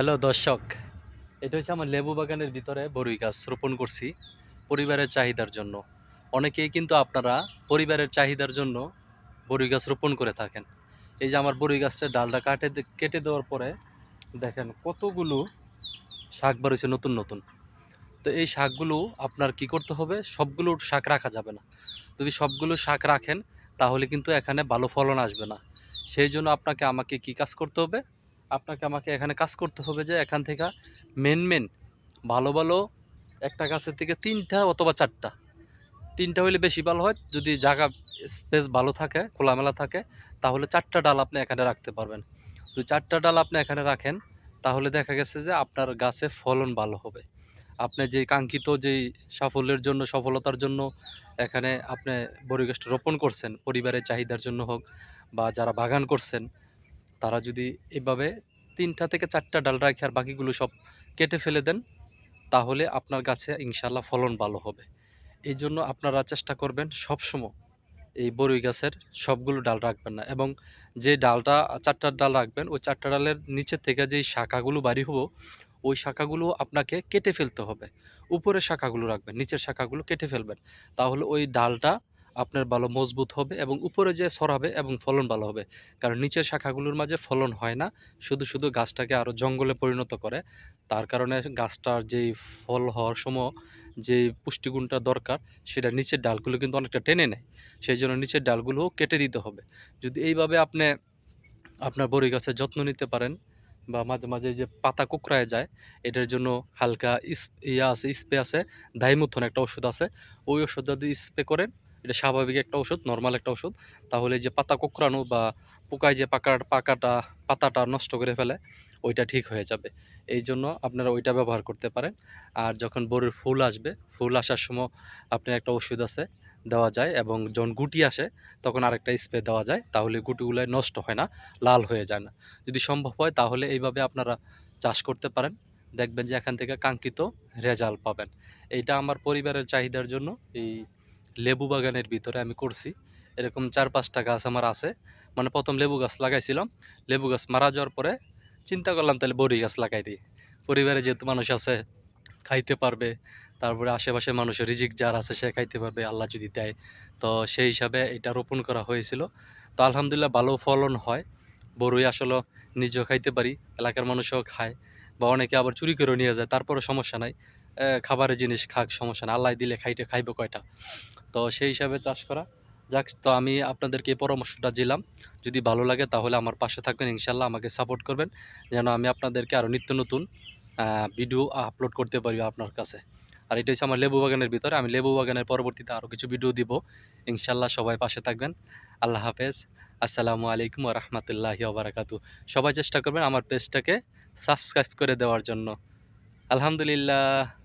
Hello দর্শক, এটা হচ্ছে আমার লেবু বাগানের ভিতরে বরুই গাছ রোপণ করছি পরিবারের চাহিদার জন্য। অনেকেই কিন্তু আপনারা পরিবারের চাহিদার জন্য বরুই গাছ রোপণ করে থাকেন। এই যে আমার বরুই গাছটার ডালটা কাটে কেটে দেওয়ার পরে দেখেন কতগুলো শাক বেরোছে নতুন নতুন। তো এই শাকগুলো আপনার কি করতে হবে? সবগুলো শাক রাখা যাবে না। যদি সবগুলো শাক রাখেন তাহলে কিন্তু এখানে ভালো ফলন আসবে না। সেই জন্য আপনাকে, আমাকে কি কাজ করতে হবে? আপনাকে আমাকে এখানে কাজ করতে হবে যে এখান থেকে মেন মেন ভালো ভালো একটা গাছের থেকে তিনটা অথবা চারটা। তিনটা হইলে বেশি ভালো হয়, যদি জায়গা স্পেস ভালো থাকে, খোলামেলা থাকে, তাহলে চারটা ডাল আপনি এখানে রাখতে পারবেন। যদি চারটা ডাল আপনি এখানে রাখেন, তাহলে দেখা গেছে যে আপনার গাছে ফলন ভালো হবে। আপনি যে কাঙ্ক্ষিত যেই সাফল্যের জন্য, সফলতার জন্য এখানে আপনি বড়ি গাছটা রোপণ করছেন, পরিবারের চাহিদার জন্য হোক বা যারা বাগান করছেন তারা যদি এভাবে তিনটা থেকে চারটা ডাল রাখে আর বাকিগুলো সব কেটে ফেলে দেন, তাহলে আপনার গাছে ইনশাল্লাহ ফলন ভালো হবে। এই জন্য আপনারা চেষ্টা করবেন সবসময় এই বরুই গাছের সবগুলো ডাল রাখবেন না এবং যে ডালটা, চারটা ডাল রাখবেন, ওই চারটা ডালের নিচে থেকে যেই শাখাগুলো বাড়ি হব, ওই শাখাগুলো আপনাকে কেটে ফেলতে হবে। উপরের শাখাগুলো রাখবেন, নিচের শাখাগুলো কেটে ফেলবেন। তাহলে ওই ডালটা আপনার ভালো মজবুত হবে এবং উপরে যে সরাবে এবং ফলন ভালো হবে। কারণ নিচের শাখাগুলোর মাঝে ফলন হয় না, শুধু শুধু গাছটাকে আরও জঙ্গলে পরিণত করে। তার কারণে গাছটার যেই ফল হওয়ার সময় যে পুষ্টিগুণটা দরকার, সেটা নিচের ডালগুলো কিন্তু অনেকটা টেনে নেয়। সেই জন্য নিচের ডালগুলোও কেটে দিতে হবে। যদি এইভাবে আপনি আপনার বড়ি গাছের যত্ন নিতে পারেন বা মাঝে মাঝে যে পাতা কুকড়ায় যায়, এটার জন্য হালকা ইয়া আছে, স্প্রে আছে, দাইমুথন একটা ওষুধ আছে। ওই ওষুধ যদি স্প্রে করেন এটা স্বাভাবিক একটা ওষুধ নর্মাল একটা ওষুধ। তাহলে যে পাতা কুকড়ানো বা পোকায় যে পাকা, পাকাটা, পাতাটা নষ্ট করে ফেলে, ওইটা ঠিক হয়ে যাবে। এই জন্য আপনারা ওইটা ব্যবহার করতে পারেন। আর যখন বড়ির ফুল আসবে, ফুল আসার সময় আপনার একটা ওষুধ আছে, দেওয়া যায় এবং যখন গুটি আসে, তখন আরেকটা স্প্রে দেওয়া যায়। তাহলে গুটিগুলো নষ্ট হয় না, লাল হয়ে যায় না। যদি সম্ভব হয়, তাহলে এইভাবে আপনারা চাষ করতে পারেন। দেখবেন যে এখান থেকে কাঙ্ক্ষিত রেজাল্ট পাবেন। এইটা আমার পরিবারের চাহিদার জন্য এই লেবু বাগানের ভিতরে আমি করছি। এরকম চার পাঁচটা গাছ আমার আছে। মানে প্রথম লেবু গাছ লাগাইছিলাম। লেবু গাছ মারা যাওয়ার পরে চিন্তা করলাম তাহলে বড়ি গাছ লাগাই দিই। পরিবারে যেহেতু মানুষ আছে, খাইতে পারবে। তারপরে আশেপাশে মানুষের রিজিক যার আছে সে খাইতে পারবে, আল্লাহ যদি দেয়। তো সেই হিসাবে এটা রোপণ করা হয়েছিল। তো আলহামদুলিল্লাহ ভালো ফলন হয়। বড়ই আসলে নিজেও খাইতে পারি, এলাকার মানুষও খায়। বা অনেকে আবার চুরি করে নিয়ে যায় তারপরে সমস্যা নাই। খাবারের জিনিস খাক, সমস্যা না আল্লাহ দিলে খাইতে খাইবে কয়টা? তো সেই হিসাবে চাষ করা। যাক, তো আমি আপনাদেরকে এই পরামর্শটা দিলাম। যদি ভালো লাগে তাহলে আমার পাশে থাকবেন ইনশাল্লাহ আমাকে সাপোর্ট করবেন। যেন আমি আপনাদেরকে আরও নিত্য নতুন ভিডিও আপলোড করতে পারি আপনার কাছে। আর এটা হচ্ছে আমার লেবু বাগানের ভিতরে। আমি লেবু বাগানের পরবর্তীতে আরও কিছু ভিডিও দিব। ইনশাল্লাহ সবাই পাশে থাকবেন। আল্লাহ হাফেজ। আসসালামু আলাইকুম রহমতুল্লাহি ওবরাকাতু সবাই চেষ্টা করবেন আমার পেজটাকে সাবস্ক্রাইব করে দেওয়ার জন্য। আলহামদুলিল্লাহ।